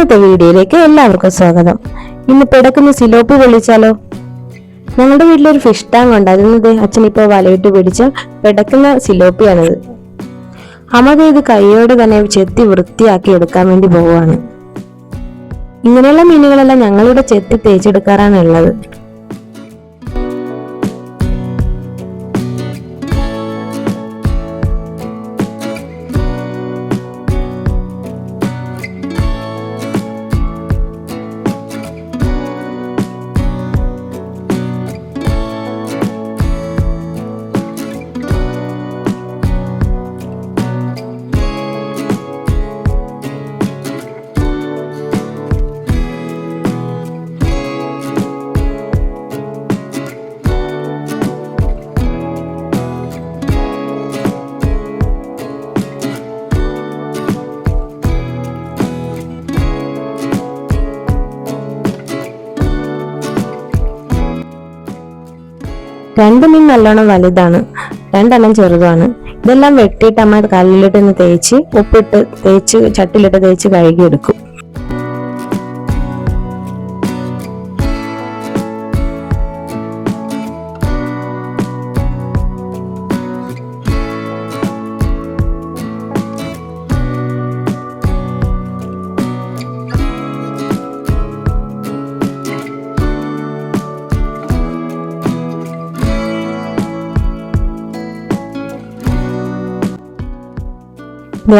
ഇന്നത്തെ വീഡിയോയിലേക്ക് എല്ലാവർക്കും സ്വാഗതം. ഇന്ന് പിടക്കുന്ന സിലോപ്പി പൊള്ളിച്ചാലോ? ഞങ്ങളുടെ വീട്ടിലൊരു ഫിഷ് ടാങ്ക് ഉണ്ട് അതിൽ അച്ഛൻ ഇപ്പോൾ വലയിട്ട് പിടിച്ച പിടക്കുന്ന സിലോപ്പിയാണത്. അമ്മത് ഇത് കൈയോടെ തന്നെ ചെത്തി വൃത്തിയാക്കി എടുക്കാൻ വേണ്ടി പോവുകയാണ്. ഇങ്ങനെയുള്ള മീനുകളെല്ലാം ഞങ്ങളിവിടെ ചെത്തി തേച്ചെടുക്കാറാണ് ഉള്ളത്. രണ്ട് മീൻ നല്ലോണം വലുതാണ്. രണ്ടെണ്ണം ചെറുതാണ്. ഇതെല്ലാം വെട്ടിയിട്ട് അമ്മ കല്ലിലിട്ട് തേച്ച് ഉപ്പിട്ട് തേച്ച് ചട്ടിലിട്ട് തേച്ച് കഴുകിയെടുക്കും.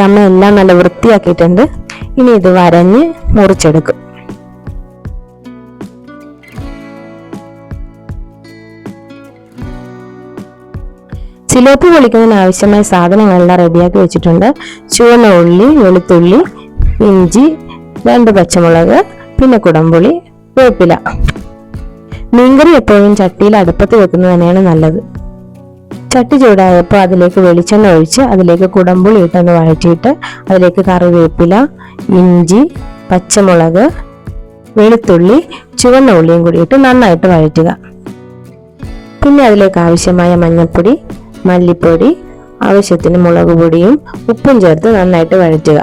അമ്മ എല്ലാം നല്ല വൃത്തിയാക്കിയിട്ടുണ്ട്. ഇനി ഇത് വരഞ്ഞ് മുറിച്ചെടുക്കും. ചിലപ്പ് പൊളിക്കുന്നതിന് ആവശ്യമായ സാധനങ്ങളെല്ലാം റെഡിയാക്കി വെച്ചിട്ടുണ്ട്. ചുവന്ന ഉള്ളി വെളുത്തുള്ളി ഇഞ്ചി രണ്ട് പച്ചമുളക് പിന്നെ കുടംപുളി വേപ്പില. മീൻകറി എപ്പോഴും ചട്ടിയിൽ അടുപ്പത്ത് വെക്കുന്നത് തന്നെയാണ് നല്ലത്. ചട്ടി ചൂടായപ്പോൾ അതിലേക്ക് വെളിച്ചെണ്ണ ഒഴിച്ച് അതിലേക്ക് കുടമ്പുളി ഇട്ടൊന്ന് വഴറ്റിയിട്ട് അതിലേക്ക് കറിവേപ്പില ഇഞ്ചി പച്ചമുളക് വെളുത്തുള്ളി ചുവന്ന ഉള്ളിയും കൂടി ഇട്ട് നന്നായിട്ട് വഴറ്റുക. പിന്നെ അതിലേക്ക് ആവശ്യമായ മഞ്ഞൾപ്പൊടി മല്ലിപ്പൊടി ആവശ്യത്തിന് മുളക് പൊടിയും ഉപ്പും ചേർത്ത് നന്നായിട്ട് വഴറ്റുക.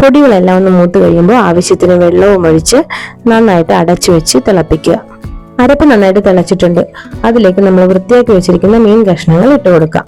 പൊടികളെല്ലാം ഒന്ന് മൂത്ത് കഴിയുമ്പോൾ ആവശ്യത്തിന് വെള്ളവും ഒഴിച്ച് നന്നായിട്ട് അടച്ചു വെച്ച് തിളപ്പിക്കുക. അരപ്പ് നന്നായിട്ട് തിളച്ചിട്ടുണ്ട്. അതിലേക്ക് നമ്മൾ വൃത്തിയാക്കി വെച്ചിരിക്കുന്ന മീൻ കഷ്ണങ്ങൾ ഇട്ട് കൊടുക്കാം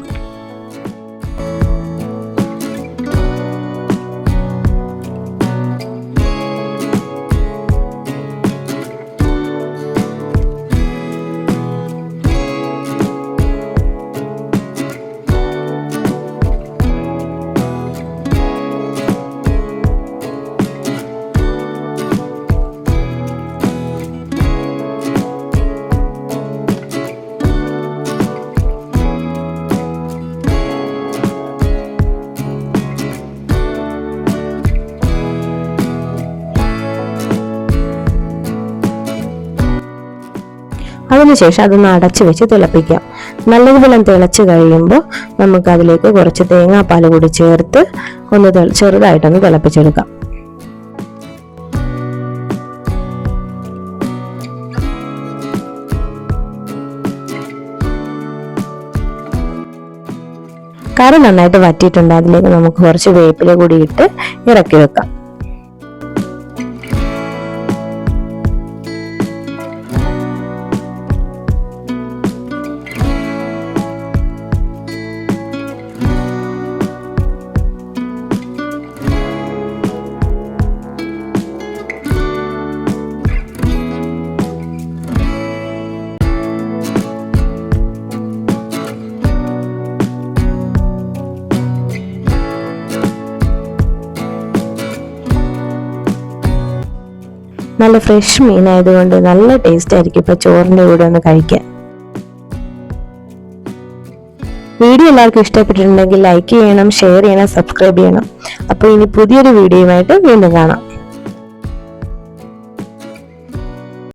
അതിനുശേഷം അതൊന്ന് അടച്ചു വെച്ച് തിളപ്പിക്കാം. നല്ലതുപോലെ തിളച്ച് കഴിയുമ്പോൾ നമുക്ക് അതിലേക്ക് കുറച്ച് തേങ്ങാപ്പാൽ കൂടി ചേർത്ത് ഒന്ന് ചെറുതായിട്ടൊന്ന് തിളപ്പിച്ചെടുക്കാം. കറി നന്നായിട്ട് വറ്റിയിട്ടുണ്ട്. അതിലേക്ക് നമുക്ക് കുറച്ച് വേപ്പില കൂടി ഇട്ട് ഇറക്കി വെക്കാം. നല്ല ഫ്രഷ് മീനായതുകൊണ്ട് നല്ല ടേസ്റ്റ് ആയിരിക്കും ഇപ്പൊ ചോറിന്റെ കൂടെ ഒന്ന് കഴിക്കാൻ. വീഡിയോ എല്ലാവർക്കും ഇഷ്ടപ്പെട്ടിട്ടുണ്ടെങ്കിൽ ലൈക്ക് ചെയ്യണം ഷെയർ ചെയ്യണം സബ്സ്ക്രൈബ് ചെയ്യണം. അപ്പോൾ ഇനി പുതിയൊരു വീഡിയോയുമായിട്ട് വീണ്ടും കാണാം.